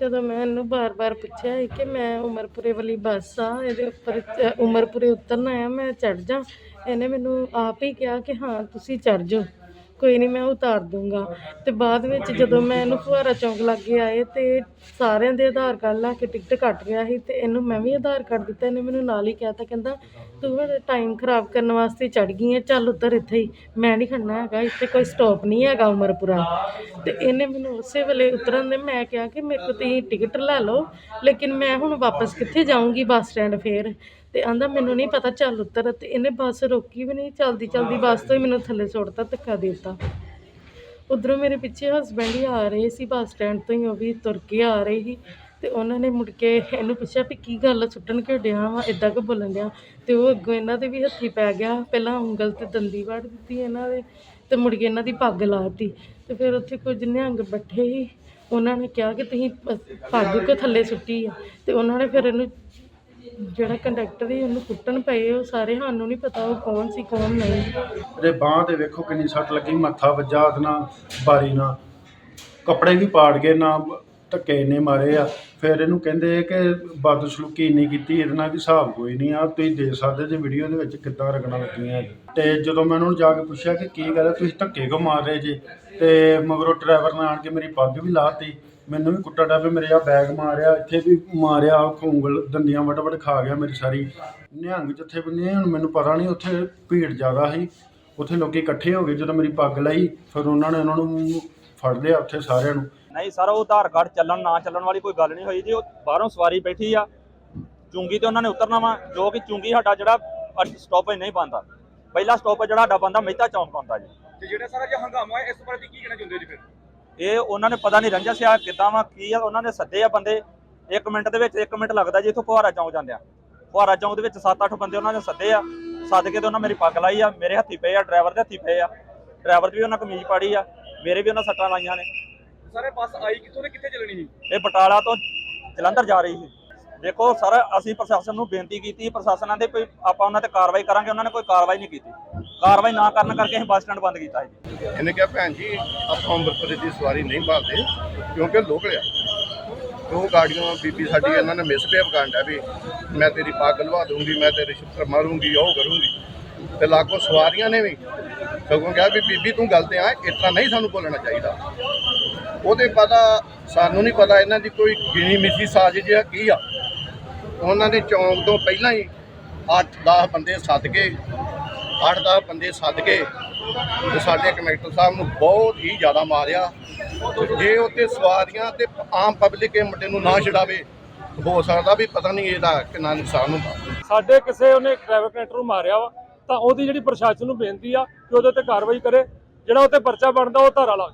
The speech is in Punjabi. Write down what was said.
ਜਦੋਂ ਮੈਂ ਇਹਨੂੰ ਬਾਰ-ਬਾਰ ਪੁੱਛਿਆ ਸੀ ਕਿ ਮੈਂ ਉਮਰਪੁਰੇ ਵਾਲੀ ਬੱਸ ਆ, ਇਹਦੇ ਉੱਪਰ ਉਮਰਪੁਰੇ ਉਤਰਨਾ ਆ, ਮੈਂ ਚੜ ਜਾ। ਇਹਨੇ ਮੈਨੂੰ ਆਪ ਹੀ ਕਿਹਾ ਕਿ ਹਾਂ, ਤੁਸੀਂ ਚੜ ਜਾਓ। ਕੋਈ ਨਹੀਂ ਮੈਂ ਉਤਾਰ ਦੂੰਗਾ। ਤੇ ਬਾਅਦ ਵਿੱਚ ਜਦੋਂ ਮੈਂ ਇਹਨੂੰ ਫੁਹਾਰਾ ਚੌਂਕ ਲਾਗੇ ਆਏ ਤੇ ਸਾਰਿਆਂ ਦੇ ਆਧਾਰ ਕਾਰਡ ਲਾ ਕੇ ਟਿਕਟ ਕੱਟ ਰਿਹਾ ਸੀ ਤੇ ਇਹਨੂੰ ਮੈਂ ਵੀ ਆਧਾਰ ਕਾਰਡ ਦਿੱਤਾ, ਇਹਨੇ ਮੈਨੂੰ ਨਾਲ ਹੀ ਕਿਹਾ ਤਾਂ ਕਹਿੰਦਾ, ਤੂੰ ਮੇਰਾ ਟਾਈਮ ਖਰਾਬ ਕਰਨ ਵਾਸਤੇ ਚੜ ਗਈ ਹੈ ਚੱਲ ਉੱਤਰ ਇੱਥੇ ਹੀ। ਮੈਂ ਨਹੀਂ ਖੜਨਾ ਹੈਗਾ, ਇੱਥੇ ਕੋਈ ਸਟਾਪ ਨਹੀਂ ਹੈਗਾ ਉਮਰਪੁਰਾ। ਤੇ ਇਹਨੇ ਮੈਨੂੰ ਉਸੇ ਵੇਲੇ ਉਤਰਨ ਦੇ ਮੈਂ ਕਿਹਾ ਕਿ ਮੇਰੇ ਕੋਲ ਤੁਸੀਂ ਟਿਕਟ ਲੈ ਲਓ, ਲੇਕਿਨ ਮੈਂ ਹੁਣ ਵਾਪਸ ਕਿੱਥੇ ਜਾਊਂਗੀ ਬੱਸ ਸਟੈਂਡ ਫੇਰ? ਤੇ ਆਂਦਾ ਮੈਨੂੰ ਨਹੀਂ ਪਤਾ ਚੱਲ ਉੱਤਰ ਤੇ ਇਹਨੇ ਬੱਸ ਰੋਕੀ ਵੀ ਨਹੀਂ, ਚਲਦੀ ਚਲਦੀ ਬੱਸ ਤੋਂ ਹੀ ਮੈਨੂੰ ਥੱਲੇ ਸੁੱਟਤਾ, ਧੱਕਾ ਦੇ ਦਿੱਤਾ। ਉਧਰੋਂ ਮੇਰੇ ਪਿੱਛੇ ਹਸਬੈਂਡ ਹੀ ਆ ਰਹੇ ਸੀ, ਬੱਸ ਸਟੈਂਡ ਤੋਂ ਹੀ ਉਹ ਵੀ ਤੁਰ ਕੇ ਆ ਰਹੇ ਸੀ ਤੇ ਉਹਨਾਂ ਨੇ ਮੁੜ ਕੇ ਇਹਨੂੰ ਪੁੱਛਿਆ ਵੀ ਕੀ ਗੱਲ ਸੁੱਟਣ ਕਿਉਂ ਡਿਆ ਵਾ ਇਦਾਂ ਕਿ ਬੋਲਣ ਡਿਆ? ਤੇ ਉਹ ਅੱਗੋਂ ਇਹਨਾਂ ਦੇ ਵੀ ਹੱਥੀ ਪੈ ਗਿਆ, ਪਹਿਲਾਂ ਉਂਗਲ ਤੇ ਦੰਦੀ ਵੜ ਦਿੱਤੀ ਇਹਨਾਂ ਦੇ ਤੇ ਮੁੜ ਕੇ ਇਹਨਾਂ ਦੀ ਪੱਗ ਲਾਤੀ ਤੇ ਫਿਰ ਉੱਥੇ ਕੁਝ ਨਿਹੰਗ ਬੈਠੇ ਸੀ, ਉਹਨਾਂ ਨੇ ਕਿਹਾ ਕਿ ਤੁਸੀਂ ਪ- ਪੱਗ ਕਿਉਂ ਥੱਲੇ ਸੁੱਟੀ ਆ? ਤੇ ਉਹਨਾਂ ਨੇ ਫਿਰ ਇਹਨੂੰ ਜਿਹੜਾ ਕੰਡਕਟਰ ਸੀ, ਉਹਨੂੰ ਕੁੱਟਣ ਪਏ ਉਹ ਸਾਰੇ ਸਾਨੂੰ ਨਹੀਂ ਪਤਾ ਉਹ ਕੌਣ ਸੀ, ਕੌਣ ਨਹੀਂ। ਇਹਦੇ ਬਾਂਹ ਤੇ ਵੇਖੋ ਕਿੰਨੀ ਸੱਟ ਲੱਗੀ, ਮੱਥਾ ਵੱਜਾ ਉਹਦੇ ਬਾਰੀ ਨਾਲ। ਕੱਪੜੇ ਵੀ ਪਾੜ ਗਏ, ਨਾ ਧੱਕੇ ਇੰਨੇ ਮਾਰੇ ਆ। ਫਿਰ ਇਹਨੂੰ ਕਹਿੰਦੇ ਕਿ ਬਦਸਲੂਕੀ ਇੰਨੀ ਕੀਤੀ, ਇਹਦੇ ਨਾਲ ਵੀ ਹਿਸਾਬ ਕੋਈ ਨਹੀਂ ਆ, ਤੁਸੀਂ ਦੇਖ ਸਕਦੇ ਜੇ ਵੀਡੀਓ ਦੇ ਵਿੱਚ ਕਿੱਦਾਂ ਰਗਣਾ ਲੱਗੀਆਂ। ਤੇ ਜਦੋਂ ਮੈਂ ਉਹਨਾਂ ਨੂੰ ਜਾ ਕੇ ਪੁੱਛਿਆ ਕਿ ਕੀ ਗੱਲ ਹੈ ਤੁਸੀਂ ਧੱਕੇ ਕਿਉਂ ਮਾਰ ਰਹੇ ਜੇ? ਤੇ ਮਗਰੋਂ ਡਰਾਈਵਰ ਨੇ ਆਣ ਕੇ ਮੇਰੀ ਪੱਗ ਵੀ ਲਾਤੀ, ਮੈਨੂੰ ਵੀ ਕੁੱਟਾ ਡਾਬੇ ਮੇਰੇ ਆ ਬੈਗ ਮਾਰਿਆ, ਇੱਥੇ ਵੀ ਮਾਰਿਆ ਉਂਗਲ ਦੰਦੀਆਂ ਵਟ ਵਟ ਖਾ ਗਿਆ ਮੇਰੀ ਸਾਰੀ। ਨਿਹੰਗ ਜਿੱਥੇ ਬੰਨੇ ਹੁਣ ਮੈਨੂੰ ਪਤਾ ਨਹੀਂ ਉੱਥੇ ਭੀੜ ਜ਼ਿਆਦਾ ਸੀ। ਉੱਥੇ ਲੋਕੀ ਇਕੱਠੇ ਹੋ ਗਏ ਜਦੋਂ ਮੇਰੀ ਪੱਗ ਲਈ, ਫਿਰ ਉਹਨਾਂ ਨੇ ਉਹਨਾਂ ਨੂੰ ਫੜ ਲਿਆ ਉੱਥੇ ਸਾਰਿਆਂ ਨੂੰ। ਨਹੀਂ ਸਰ, ਉਹ ਆਧਾਰ ਕਾਰਡ ਚੱਲਣ, ਨਾ ਚੱਲਣ ਵਾਲੀ ਕੋਈ ਗੱਲ ਨਹੀਂ ਹੋਈ ਜੀ, ਉਹ ਬਾਹਰੋਂ ਸਵਾਰੀ ਬੈਠੀ ਆ। ਚੁੰਗੀ ਤੇ ਉਹਨਾਂ ਨੇ ਉਤਰਨਾ ਵਾ, ਜੋ ਕਿ ਚੁੰਗੀ ਸਾਡਾ ਜਿਹੜਾ ਸਟਾਪੇਜ ਨਹੀਂ ਬੰਦਾ ਪਹਿਲਾ ਸਟਾਪੇਜ ਜਿਹੜਾ ਸਾਡਾ ਬੰਦਾ ਮਹਿਤਾ ਚੌਂਕ ਬੰਦਾ ਜੀ। ਤੇ ਜਿਹੜਾ ਸਾਰਾ ਜੇ ਹੰਗਾਮਾ ਹੈ ਇਸ ਬਾਰੇ ਤੁਸੀਂ ਕੀ ਕਹਿਣਾ ਚਾਹੁੰਦੇ ਜੀ ਫਿਰ? ਇਹ ਉਹਨਾਂ ਨੇ ਪਤਾ ਨਹੀਂ ਰੰਜਾ ਸਿਆ ਕਿੱਦਾਂ ਵਾ ਕੀ ਆ ਉਹਨਾਂ ਨੇ ਸੱਦੇ ਆ ਬੰਦੇ। 1 ਮਿੰਟ ਦੇ ਵਿੱਚ 1 ਮਿੰਟ ਲੱਗਦਾ ਜੀ ਇੱਥੋਂ ਫੁਹਾਰਾ ਚੌਂਕ ਜਾਂਦਿਆਂ। ਫੁਹਾਰਾ ਚੌਂਕ ਦੇ ਵਿੱਚ 7-8 ਬੰਦੇ ਉਹਨਾਂ ਨੇ ਸੱਦੇ ਆ। ਸੱਦ ਕੇ ਤੇ ਉਹਨਾਂ ਮੇਰੀ ਪੱਗ ਲਾਈ ਆ ਮੇਰੇ ਹੱਥੀ ਪਏ ਆ ਡਰਾਈਵਰ ਦੇ ਹੱਥੀ ਪਏ ਆ। ਡਰਾਈਵਰ ਦੀ ਵੀ ਉਹਨਾਂ ਕਮੀਜ਼ ਪਾੜੀ ਆ ਮੇਰੇ ਵੀ ਉਹਨਾਂ ਸੱਟਾਂ ਲਾਈਆਂ ਨੇ। ਸਾਰੇ ਬੱਸ ਆਈ ਕਿੱਥੋਂ ਤੇ ਕਿੱਥੇ ਚੱਲਣੀ ਸੀ? ਇਹ ਬਟਾਲਾ ਤੋਂ ਜਲੰਧਰ ਜਾ ਰਹੀ ਸੀ। ਦੇਖੋ ਸਰ, ਅਸੀਂ ਪ੍ਰਸ਼ਾਸਨ ਨੂੰ ਬੇਨਤੀ ਕੀਤੀ, ਪ੍ਰਸ਼ਾਸਨਾਂ ਦੇ ਕੋਈ ਆਪਾਂ ਉਹਨਾਂ ਤੇ ਕਾਰਵਾਈ ਕਰਾਂਗੇ, ਉਹਨਾਂ ਨੇ ਕੋਈ ਕਾਰਵਾਈ ਨਹੀਂ ਕੀਤੀ। ਕਾਰਵਾਈ ਨਾ ਕਰਨ ਕਰਕੇ ਅਸੀਂ ਬੱਸ ਸਟੈਂਡ ਬੰਦ ਕੀਤਾ ਜੀ। ਇਹਨੇ ਕਿਹਾ, ਭੈਣ ਜੀ, ਆਪਾਂ ਅੰਮ੍ਰਿਤਸਰ ਦੀ ਸਵਾਰੀ ਨਹੀਂ ਭਾਲਦੇ, ਕਿਉਂਕਿ ਲੋਕਲ ਆ। ਦੋ ਗਾੜੀਆਂ, ਬੀਬੀ ਸਾਡੀ, ਇਹਨਾਂ ਨੇ ਮਿਸਬਿਹੇਵ ਕਰਨ ਡਿਆ ਵੀ ਮੈਂ ਤੇਰੀ ਪੱਗ ਲਵਾ ਦੂੰਗੀ ਮੈਂ ਤੇਰੇ ਛਿੱਤਰ ਮਾਰੂੰਗੀ, ਉਹ ਕਰੂੰਗੀ। ਤੇ ਲਾਗੋ ਸਵਾਰੀਆਂ ਨੇ ਵੀ ਸਗੋਂ ਕਿਹਾ ਵੀ, ਬੀਬੀ, ਤੂੰ ਗਲਤ ਆ ਇਸ ਨਹੀਂ ਸਾਨੂੰ ਬੋਲਣਾ ਚਾਹੀਦਾ। ਉਹਦੇ ਪਤਾ, ਸਾਨੂੰ ਨਹੀਂ ਪਤਾ ਇਹਨਾਂ ਦੀ ਕੋਈ ਗਿਣੀ ਮਿਸੀ ਸਾਜ਼ਿਸ਼ ਆ, ਕੀ ਆ। ਉਹਨਾਂ ਨੇ ਚੌਂਕ ਤੋਂ ਪਹਿਲਾਂ ਹੀ 8-10 ਬੰਦੇ ਸੱਦ ਕੇ 8-10 ਬੰਦੇ ਸੱਦ ਕੇ ਤੇ ਸਾਡੇ ਕਨੈਕਟਰ ਸਾਹਿਬ ਨੂੰ ਬਹੁਤ ਹੀ ਜ਼ਿਆਦਾ ਮਾਰਿਆ। ਜੇ ਉੱਤੇ ਸਵਾਰੀਆਂ ਤੇ ਆਮ ਪਬਲਿਕ ਇਹ ਮੁੰਡੇ ਨੂੰ ਨਾ ਛਡਾਵੇ ਹੋ ਸਕਦਾ ਵੀ ਪਤਾ ਨਹੀਂ ਇਹਦਾ ਕਿੰਨਾ ਨੁਕਸਾਨ ਹੁੰਦਾ। ਸਾਡੇ ਕਿਸੇ ਉਹਨੇ ਡਰਾਈਵਰ ਕਨੈਕਟਰ ਨੂੰ ਮਾਰਿਆ ਵਾ, ਤਾਂ ਉਹਦੀ ਜਿਹੜੀ ਪ੍ਰਸ਼ਾਸਨ ਨੂੰ ਬੇਨਤੀ ਆ ਕਿ ਉਹਦੇ ਤੇ ਕਾਰਵਾਈ ਕਰੇ, ਜਿਹੜਾ ਉੱਤੇ ਪਰਚਾ ਬਣਦਾ ਉਹ ਧਾਰਾ ਲਾ